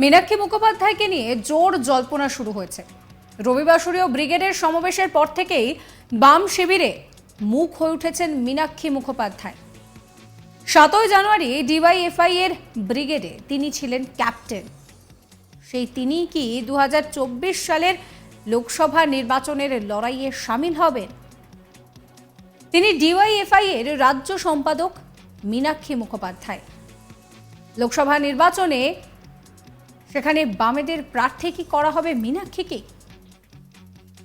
মীনাক্ষী মুখোপাধ্যায়কে নিয়ে জোর জল্পনা শুরু হয়েছে। রবিবাসরীয় ব্রিগেডের সমাবেশের পর থেকেই বাম শিবিরে মুখ হয়ে উঠেছেন মীনাক্ষী মুখোপাধ্যায়। সাতই জানুয়ারি ডিওয়াইএফআই এর ব্রিগেডে তিনি ছিলেন ক্যাপ্টেন। সেই তিনি কি দু হাজার চব্বিশ সালের লোকসভা নির্বাচনের লড়াইয়ে সামিল হবেন? তিনি ডিওয়াইএফআই এর রাজ্য সম্পাদক মীনাক্ষী মুখোপাধ্যায়। লোকসভা নির্বাচনে সেখানে বামেদের প্রার্থী কি করা হবে মীনাক্ষীকে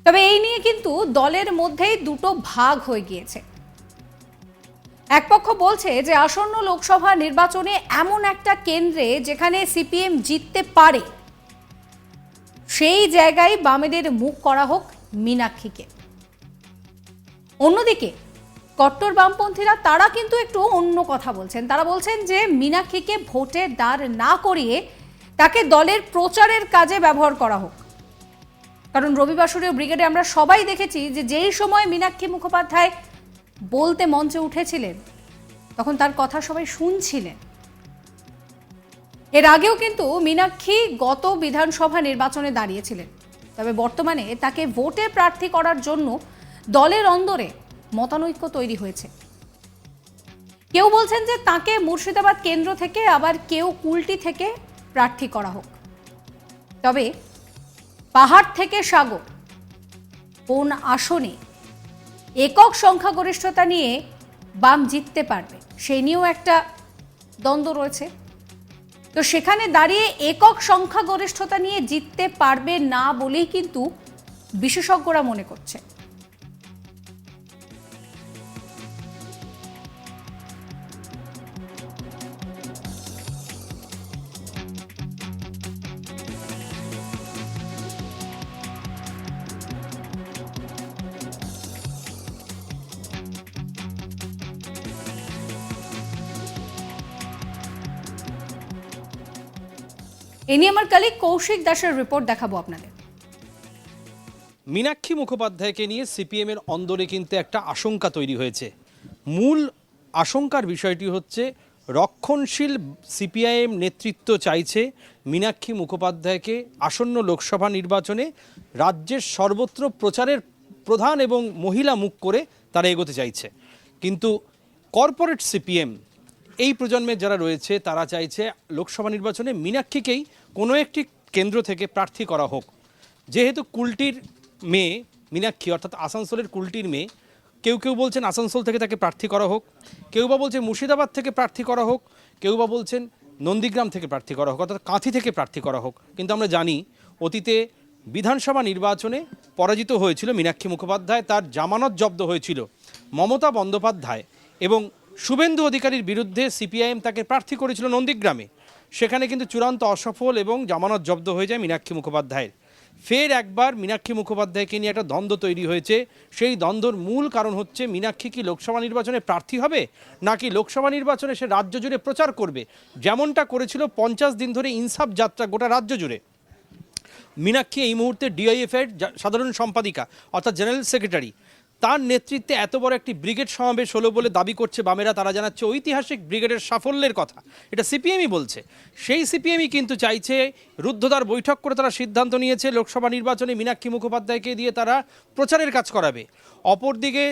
তবে এই নিয়ে কিন্তু দলের মধ্যেই দুটো ভাগ হয়ে গিয়েছে। এক পক্ষ বলছে যে আসন্ন লোকসভা নির্বাচনে এমন একটা কেন্দ্রে যেখানে সিপিএম জিততে পারে, সেই জায়গায় বামেদের মুখ করা হোক মীনাক্ষীকে। অন্যদিকে কট্টর বামপন্থীরা তারা কিন্তু একটু অন্য কথা বলছেন। তারা বলছেন যে মীনাক্ষীকে ভোটে দাঁড় না করিয়ে তাকে দলের প্রচারের কাজে ব্যবহার করা হোক। কারণ রবিবাসরীয় ব্রিগেডে আমরা সবাই দেখেছি যে যেই সময় মীনাক্ষী মুখোপাধ্যায় বলতে মঞ্চে উঠেছিলেন, তখন তার কথা সবাই শুনছিলেন। এর আগেও কিন্তু মীনাক্ষী গত বিধানসভা নির্বাচনে দাঁড়িয়েছিলেন। তবে বর্তমানে তাকে ভোটে প্রার্থী করার জন্য দলের অন্দরে মতানৈক্য তৈরি হয়েছে। কেউ বলছেন যে তাকে মুর্শিদাবাদ কেন্দ্র থেকে, আবার কেউ কুলটি থেকে প্রার্থী করা হোক। তবে পাহাড় থেকে সাগর কোন আসনে একক সংখ্যাগরিষ্ঠতা নিয়ে বাম জিততে পারবে সেই নিয়েও একটা দ্বন্দ্ব রয়েছে। তো সেখানে দাঁড়িয়ে একক সংখ্যাগরিষ্ঠতা নিয়ে জিততে পারবে না বলেই কিন্তু বিশেষজ্ঞরা মনে করছে। এ নিয়ে আমার কালিক কৌশিক দাসের রিপোর্ট দেখাবো আপনাদের। মীনাক্ষী মুখোপাধ্যায়কে নিয়ে সিপিএমের অন্দরে কিন্তু একটা আশঙ্কা তৈরি হয়েছে। মূল আশঙ্কার বিষয়টি হচ্ছে, রক্ষণশীল সিপিআইএম নেতৃত্ব চাইছে মীনাক্ষী মুখোপাধ্যায়কে আসন্ন লোকসভা নির্বাচনে রাজ্যের সর্বত্র প্রচারের প্রধান এবং মহিলা মুখ করে তারা এগোতে চাইছে। কিন্তু কর্পোরেট সিপিএম এই প্রজন্মের যারা রয়েছে, তারা চাইছে লোকসভা নির্বাচনে মীনাক্ষীকেই কোনো একটি কেন্দ্র থেকে প্রার্থী করা হোক। যেহেতু কুলটির মেয়ে মীনাক্ষী, অর্থাৎ আসানসোলের কুলটির মেয়ে, কেউ কেউ বলছেন আসানসোল থেকে তাকে প্রার্থী করা হোক, কেউ বা বলছে মুর্শিদাবাদ থেকে প্রার্থী করা হোক, কেউ বা বলছেন নন্দীগ্রাম থেকে প্রার্থী করা হোক, অর্থাৎ কাঁথি থেকে প্রার্থী করা হোক। কিন্তু আমরা জানি অতীতে বিধানসভা নির্বাচনে পরাজিত হয়েছিল মীনাক্ষী মুখোপাধ্যায়, তার জামানত জব্দ হয়েছিল মমতা বন্দ্যোপাধ্যায় এবং শুভেন্দু অধিকারীর বিরুদ্ধে সিপিআইএম তাকে প্রার্থী করেছিল নন্দীগ্রামে। সেখানে কিন্তু চূড়ান্ত অসফল এবং জামানত জব্দ হয়ে যায় মীনাক্ষী মুখোপাধ্যায়ের। ফের একবার মীনাক্ষী মুখোপাধ্যায়কে নিয়ে একটা দ্বন্দ্ব তৈরি হয়েছে। সেই দ্বন্দ্বর মূল কারণ হচ্ছে, মীনাক্ষী কি লোকসভা নির্বাচনে প্রার্থী হবে, নাকি লোকসভা নির্বাচনে সে রাজ্য জুড়ে প্রচার করবে? যেমনটা করেছিল পঞ্চাশ দিন ধরে ইনসাফ যাত্রা গোটা রাজ্য জুড়ে। মীনাক্ষী এই মুহূর্তে ডিআইএফের সাধারণ সম্পাদিকা, অর্থাৎ জেনারেল সেক্রেটারি। তার নেতৃত্বে এত বড় একটি ব্রিগেড সমাবেশ হলো বলে দাবি করছে বামেরা। তারা জানাচ্ছে ঐতিহাসিক ব্রিগেডের সাফল্যের কথা। এটা সিপিএমই বলছে। সেই সিপিএমই কিন্তু চাইছে রুদ্ধদ্বার বৈঠক করে তারা সিদ্ধান্ত নিয়েছে, লোকসভা নির্বাচনে মীনাক্ষী মুখোপাধ্যায়কে দিয়ে তারা প্রচারের কাজ করাবে। অপরদিকে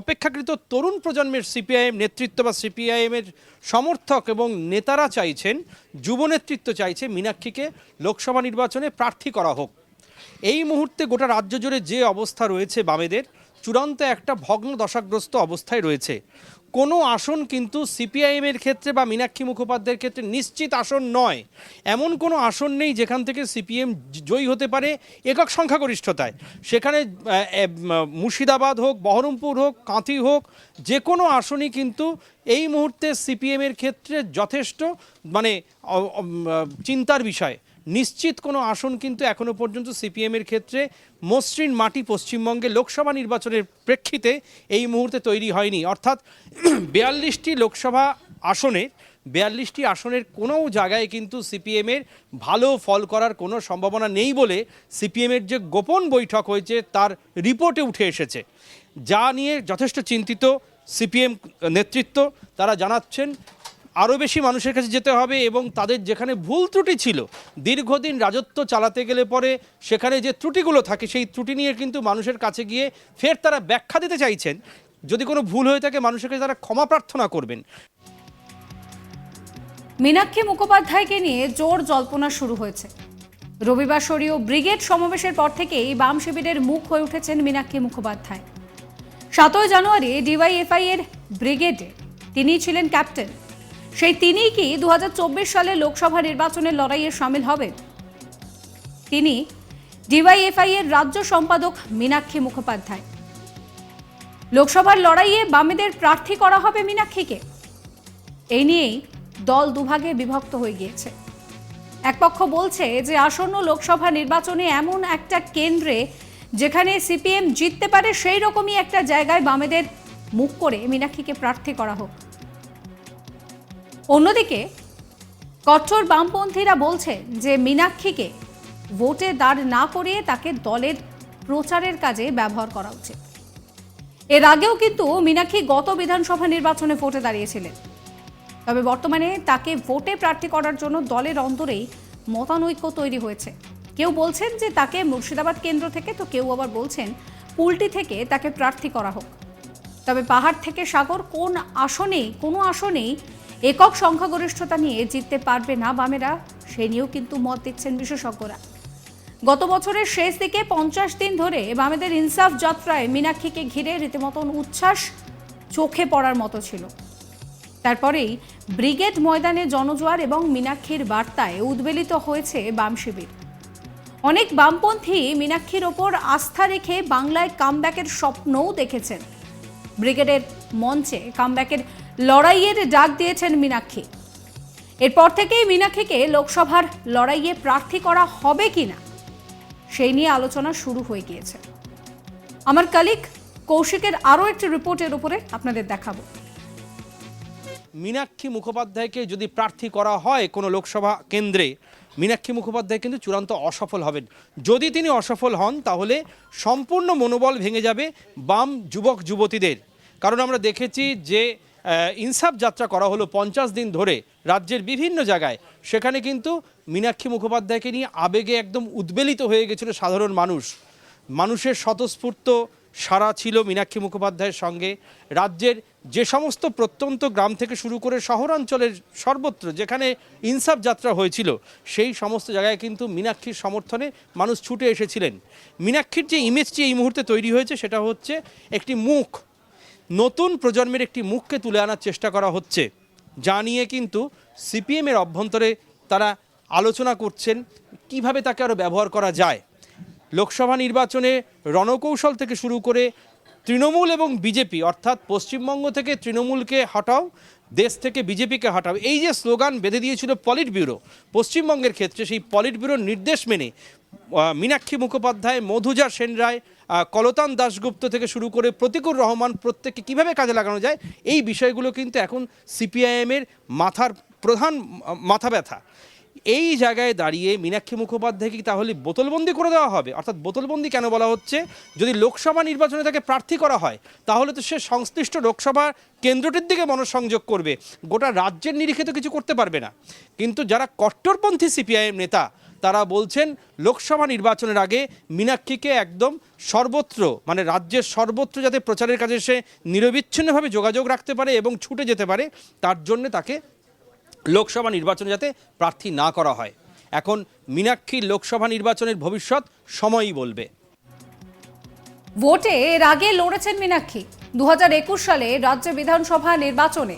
অপেক্ষাকৃত তরুণ প্রজন্মের সিপিআইএম নেতৃত্ব বা সিপিআইএমের সমর্থক এবং নেতারা চাইছেন, যুব নেতৃত্ব চাইছে মীনাক্ষীকে লোকসভা নির্বাচনে প্রার্থী করা হোক। এই মুহূর্তে গোটা রাজ্য জুড়ে যে অবস্থা রয়েছে বামেদের, চূড়ান্ত একটা ভগ্ন দশাগ্রস্ত অবস্থায় রয়েছে। কোনো আসন কিন্তু সিপিআইএমের ক্ষেত্রে বা মীনাক্ষী মুখোপাধ্যায়ের ক্ষেত্রে নিশ্চিত আসন নয়। এমন কোনো আসন নেই যেখান থেকে সিপিএম জয়ী হতে পারে একক সংখ্যাগরিষ্ঠতায়। সেখানে মুর্শিদাবাদ হোক, বহরমপুর হোক, কাঁথি হোক, যে কোনো আসনই কিন্তু এই মুহূর্তে সিপিএমের ক্ষেত্রে যথেষ্ট মানে চিন্তার বিষয়। নিশ্চিত কোনো আসন কিন্তু এখনও পর্যন্ত সিপিএমের ক্ষেত্রে মসৃণ মাটি পশ্চিমবঙ্গে লোকসভা নির্বাচনের প্রেক্ষিতে এই মুহূর্তে তৈরি হয়নি। অর্থাৎ বিয়াল্লিশটি লোকসভা আসনে, বিয়াল্লিশটি আসনের কোনো জায়গায় কিন্তু সিপিএমের ভালো ফল করার কোনো সম্ভাবনা নেই বলে সিপিএমের যে গোপন বৈঠক হয়েছে তার রিপোর্টে উঠে এসেছে। যা নিয়ে যথেষ্ট চিন্তিত সিপিএম নেতৃত্ব, তারা জানাচ্ছেন আরও বেশি মানুষের কাছে যেতে হবে এবং তাদের যেখানে ভুল ত্রুটি ছিল, দীর্ঘদিন রাজত্ব চালাতে গেলে পরে সেখানে যে ত্রুটিগুলো থাকে, সেই ত্রুটি নিয়ে কিন্তু মানুষের কাছে গিয়ে ফের তারা ব্যাখ্যা দিতে চাইছেন। যদি কোনো ভুল হয়ে থাকে, মানুষের কাছে তারা ক্ষমা প্রার্থনা করবেন। মীনাক্ষী মুখোপাধ্যায়কে নিয়ে জোর জল্পনা শুরু হয়েছে। রবিবার শরীয় ব্রিগেড সমাবেশের পর থেকেই বাম শিবিরের মুখ হয়ে উঠেছেন মীনাক্ষী মুখোপাধ্যায়। সাতই জানুয়ারি ডিওয়াইএফআই এর ব্রিগেডে তিনিই ছিলেন ক্যাপ্টেন। সেই তিনিই কি দু হাজার চব্বিশ সালে লোকসভা নির্বাচনের লড়াইয়ে সামিল হবেন? তিনি ডিওয়াইএফআই এর রাজ্য সম্পাদক মীনাক্ষী মুখোপাধ্যায়। লোকসভার লড়াইয়ে বামেদের প্রার্থী করা হবে মীনাক্ষীকে। এই নিয়েই দল দুভাগে বিভক্ত হয়ে গিয়েছে। এক পক্ষ বলছে যে আসন্ন লোকসভা নির্বাচনে এমন একটা কেন্দ্রে যেখানে সিপিএম জিততে পারে সেই রকমই একটা জায়গায় বামেদের মুখ করে মীনাক্ষীকে প্রার্থী করা হোক। অন্যদিকে, কঠোর বামপন্থীরা বলছে যে মীনাক্ষীকে ভোটে দাঁড় না করিয়ে তাকে দলের প্রচারের কাজে ব্যবহার করা উচিত। এর আগেও কিন্তু মীনাক্ষী গত বিধানসভা নির্বাচনে ভোটে দাঁড়িয়েছিলেন। তবে বর্তমানে তাকে ভোটে প্রার্থী করার জন্য দলের অন্তরেই মতানৈক্য তৈরি হয়েছে। কেউ বলছেন যে তাকে মুর্শিদাবাদ কেন্দ্র থেকে, তো কেউ আবার বলছেন পুলটি থেকে তাকে প্রার্থী করা হোক। তবে পাহাড় থেকে সাগর কোন আসনেই, কোনো আসনেই একক সংখ্যাগরিষ্ঠতা নিয়ে জিততে পারবে না বামেরা, সে নিয়েও কিন্তু মত দিচ্ছেন বিশেষজ্ঞরা। গত বছরের শেষ দিকে পঞ্চাশ দিন ধরে বামেদের ইনসাফ যাত্রায় মীনাক্ষীকে ঘিরে রীতিমতন উচ্ছ্বাস চোখে পড়ার মতো ছিল। তারপরেই ব্রিগেড ময়দানে জনজোয়ার এবং মীনাক্ষীর বার্তায় উদ্বেলিত হয়েছে বাম শিবির। অনেক বামপন্থী মীনাক্ষীর ওপর আস্থা রেখে বাংলায় কামব্যাকের স্বপ্নও দেখেছেন। ব্রিগেডের মঞ্চে কামব্যাকের লড়াইয়ের ডাক দিয়েছেন মীনাক্ষী। এরপর থেকেই মীনাক্ষীকে লোকসভার লড়াইয়ে প্রার্থী করা হবে কি না সেই নিয়ে আলোচনা শুরু হয়ে গিয়েছে। আমার কালিক কৌশিকের আরও একটি রিপোর্টের উপরে আপনাদের দেখাবো। মীনাক্ষী মুখোপাধ্যায়কে যদি প্রার্থী করা হয় কোনো লোকসভা কেন্দ্রে, মীনাক্ষী মুখোপাধ্যায় কিন্তু চূড়ান্ত অসফল হবেন। যদি তিনি অসফল হন, তাহলে সম্পূর্ণ মনোবল ভেঙে যাবে বাম যুবক যুবতীদের কারণ আমরা দেখেছি যে ইনসাফ যাত্রা করা হলো পঞ্চাশ দিন ধরে রাজ্যের বিভিন্ন জায়গায়। সেখানে কিন্তু মীনাক্ষী মুখোপাধ্যায়কে নিয়ে আবেগে একদম উদ্বেলিত হয়ে গেছিল সাধারণ মানুষ। মানুষের স্বতঃস্ফূর্ত সারা ছিল মীনাক্ষী মুখোপাধ্যায়ের সঙ্গে। রাজ্যের যে সমস্ত প্রত্যন্ত গ্রাম থেকে শুরু করে শহরাঞ্চলের সর্বত্র যেখানে ইনসাফ যাত্রা হয়েছিল, সেই সমস্ত জায়গায় কিন্তু মীনাক্ষীর সমর্থনে মানুষ ছুটে এসেছিলেন। মীনাক্ষীর যে ইমেজটি এই মুহূর্তে তৈরি হয়েছে, সেটা হচ্ছে একটি মুখ নতুন প্রজন্মের একটি মুখকে তুলে আনার চেষ্টা করা হচ্ছে। যা নিয়ে কিন্তু সিপিএমের অভ্যন্তরে তারা আলোচনা করছেন, কীভাবে তাকে আরও ব্যবহার করা যায়। লোকসভা নির্বাচনে রণকৌশল থেকে শুরু করে তৃণমূল এবং বিজেপি, অর্থাৎ পশ্চিমবঙ্গ থেকে তৃণমূলকে হটাও, দেশ থেকে বিজেপিকে হটাও, এই যে স্লোগান বেঁধে দিয়েছিল পলিট ব্যুরো পশ্চিমবঙ্গের ক্ষেত্রে সেই পলিট ব্যুরোর নির্দেশ মেনে মীনাক্ষী মুখোপাধ্যায়, মধুজা সেন রায় কলতান দাশগুপ্ত থেকে শুরু করে প্রতিকুর রহমান প্রত্যেককে কীভাবে কাজে লাগানো যায়, এই বিষয়গুলো কিন্তু এখন সিপিআইএমের মাথার প্রধান মাথা ব্যথা। এই জায়গায় দাঁড়িয়ে মীনাক্ষী মুখোপাধ্যায়কে তাহলে বোতলবন্দি করে দেওয়া হবে? অর্থাৎ বোতলবন্দি কেন বলা হচ্ছে? যদি লোকসভা নির্বাচনে তাকে প্রার্থী করা হয়, তাহলে তো সে সংশ্লিষ্ট লোকসভা কেন্দ্রটির দিকে মনঃসংযোগ করবে। গোটা রাজ্যের নিরিখে তো কিছু করতে পারবে না। কিন্তু যারা কট্টরপন্থী সিপিআইএম নেতা তারা বলছেন, লোকসভা নির্বাচনের আগে মীনাক্ষীকে একদম সর্বত্র মানে রাজ্যের সর্বত্র যাতে প্রচারের কাজে সে নিরবিচ্ছিন্নভাবে যোগাযোগ রাখতে পারে এবং ছুটে যেতে পারে, তার জন্য তাকে লোকসভা নির্বাচনে যাতে প্রার্থী না করা হয়। এখন মীনাক্ষী লোকসভা নির্বাচনের ভবিষ্যৎ সময়ই বলবে। ভোটে এর আগে লড়েছেন মীনাক্ষী। দু হাজার একুশ সালে রাজ্য বিধানসভা নির্বাচনে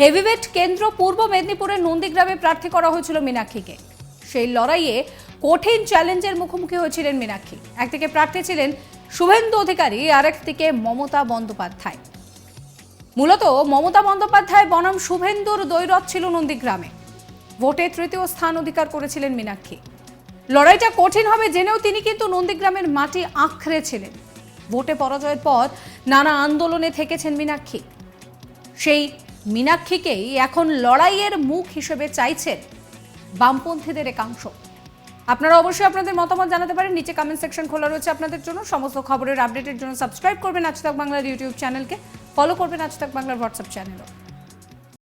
হেভিওয়েট কেন্দ্র পূর্ব মেদিনীপুরের নন্দীগ্রামে প্রার্থী করা হয়েছিল মীনাক্ষীকে। সেই লড়াইয়ে কঠিন চ্যালেঞ্জের মুখোমুখি হয়েছিলেন মীনাক্ষী। একদিকে প্রার্থী ছিলেন শুভেন্দু অধিকারী, আরেকদিকে মমতা বন্দ্যোপাধ্যায়। মূলত মমতা বন্দ্যোপাধ্যায় বনাম শুভেন্দুর দৈরথ ছিল নন্দীগ্রামে। ভোটে তৃতীয় স্থান অধিকার করেছিলেন মীনাক্ষী। লড়াইটা কঠিন হবে জেনেও তিনি কিন্তু নন্দীগ্রামের মাটি আঁকড়ে ছিলেন। ভোটে পরাজয়ের পর নানা আন্দোলনে থেকেছেন মীনাক্ষী। সেই মীনাক্ষীকেই এখন লড়াইয়ের মুখ হিসেবে চাইছেন বামপন্থীদের একাংশ। আপনারা অবশ্যই আপনাদের মতামত জানাতে পারেন। নিচে কমেন্ট সেকশন খোলা রয়েছে আপনাদের জন্য। সমস্ত খবরের আপডেটের জন্য সাবস্ক্রাইব করবেন আজ তাক বাংলার ইউটিউব চ্যানেলকে ফলো করবেন আজ তাক বাংলার হোয়াটসঅ্যাপ চ্যানেলও